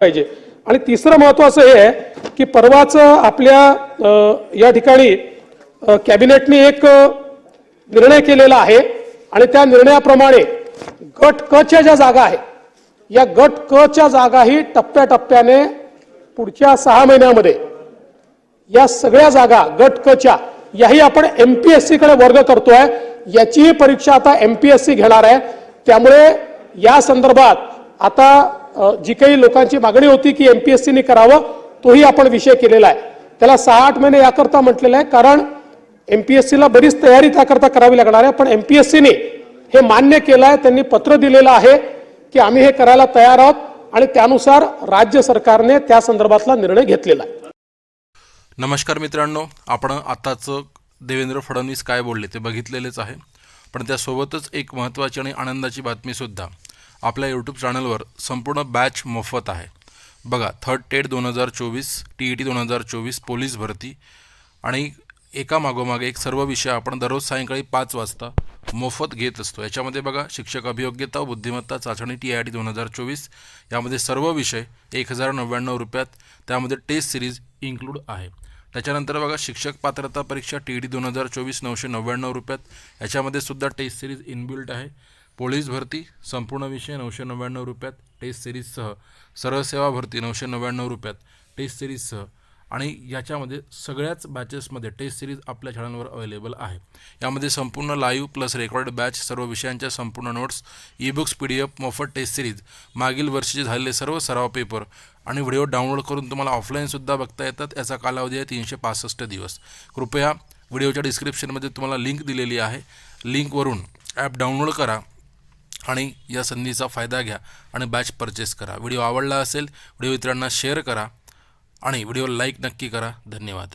पाहिजे. आणि तिसरं महत्वाचं हे आहे की परवाच आपल्या या ठिकाणी कॅबिनेटने एक निर्णय केलेला आहे. आणि त्या निर्णयाप्रमाणे गट क च्या ज्या जागा आहेत या गट क च्या जागाही टप्प्याटप्प्याने पुढच्या सहा महिन्यामध्ये या सगळ्या जागा गट क च्या याही आपण एमपीएससी कडे वर्ग करतोय. याचीही परीक्षा आता एम पी एस सी घेणार आहे. त्यामुळे या संदर्भात आता जी काही लोकांची मागणी होती की एमपीएससीने करावं तोही आपण विषय केलेला आहे. त्याला सहा आठ महिने याकरता म्हटलेलं आहे कारण एमपीएससीला बरीच तयारी त्याकरता करावी लागणार आहे पण एमपीएससीने हे मान्य केलं आहे त्यांनी पत्र दिलेलं आहे की आम्ही हे करायला तयार आहोत आणि त्यानुसार राज्य सरकारने त्या संदर्भातला निर्णय घेतलेला आहे. नमस्कार मित्रांनो आपण आताच देवेंद्र फडणवीस काय बोलले ते बघितलेलेच आहे. पण त्यासोबतच एक महत्त्वाची आणि आनंदाची बातमीसुद्धा. आपल्या यूट्यूब चॅनलवर संपूर्ण बॅच मोफत आहे. बघा थर्ड टेट दोन हजार चोवीस टी ई टी दोन हजार चोवीस पोलीस भरती आणि एका मागोमागे एक सर्व विषय आपण दररोज सायंकाळी पाच वाजता मोफत घेत असतो. याच्यामध्ये बघा शिक्षक अभियोग्यता बुद्धिमत्ता चाचणी टी आय टी दोन हजार चोवीस यामध्ये सर्व विषय एक हजार नव्याण्णव रुपयात त्यामध्ये टेस्ट सिरीज इन्क्लूड आहे. त्याच्यानंतर बघा शिक्षक पात्रता परीक्षा टी डी दोन हजार चोवीस नऊशे नव्याण्णव रुपयात याच्यामध्ये सुद्धा टेस्ट सिरीज इनबिल्ट आहे. पोलीस भरती संपूर्ण विषय नऊशे नव्याण्णव रुपयात टेस्ट सिरीजसह. सरळ सेवा भरती नऊशे नव्याण्णव रुपयात टेस्ट सिरीजसह. आणि याच्यामध्ये सगळ्याच बॅचेसमध्ये टेस्ट सिरीज आपल्या शाळांवर अवेलेबल आहे. यामध्ये संपूर्ण लाईव्ह प्लस रेकॉर्ड बॅच सर्व विषयांच्या संपूर्ण notes e books P D F मोफत टेस्ट सिरीज मागील वर्षीचे झालेले सर्व सराव पेपर आणि व्हिडिओ डाउनलोड करून तुम्हाला ऑफलाईनसुद्धा बघता येतात. याचा कालावधी आहे तीनशे पासष्ट दिवस. कृपया व्हिडिओच्या डिस्क्रिप्शनमध्ये तुम्हाला लिंक दिलेली आहे. लिंकवरून ॲप डाउनलोड करा. आणि या संधीचा फायदा घ्या आणि बॅच परचेस करा. व्हिडिओ आवडला असेल व्हिडिओ इतरांना शेअर करा आणि व्हिडिओ लाईक नक्की करा. धन्यवाद.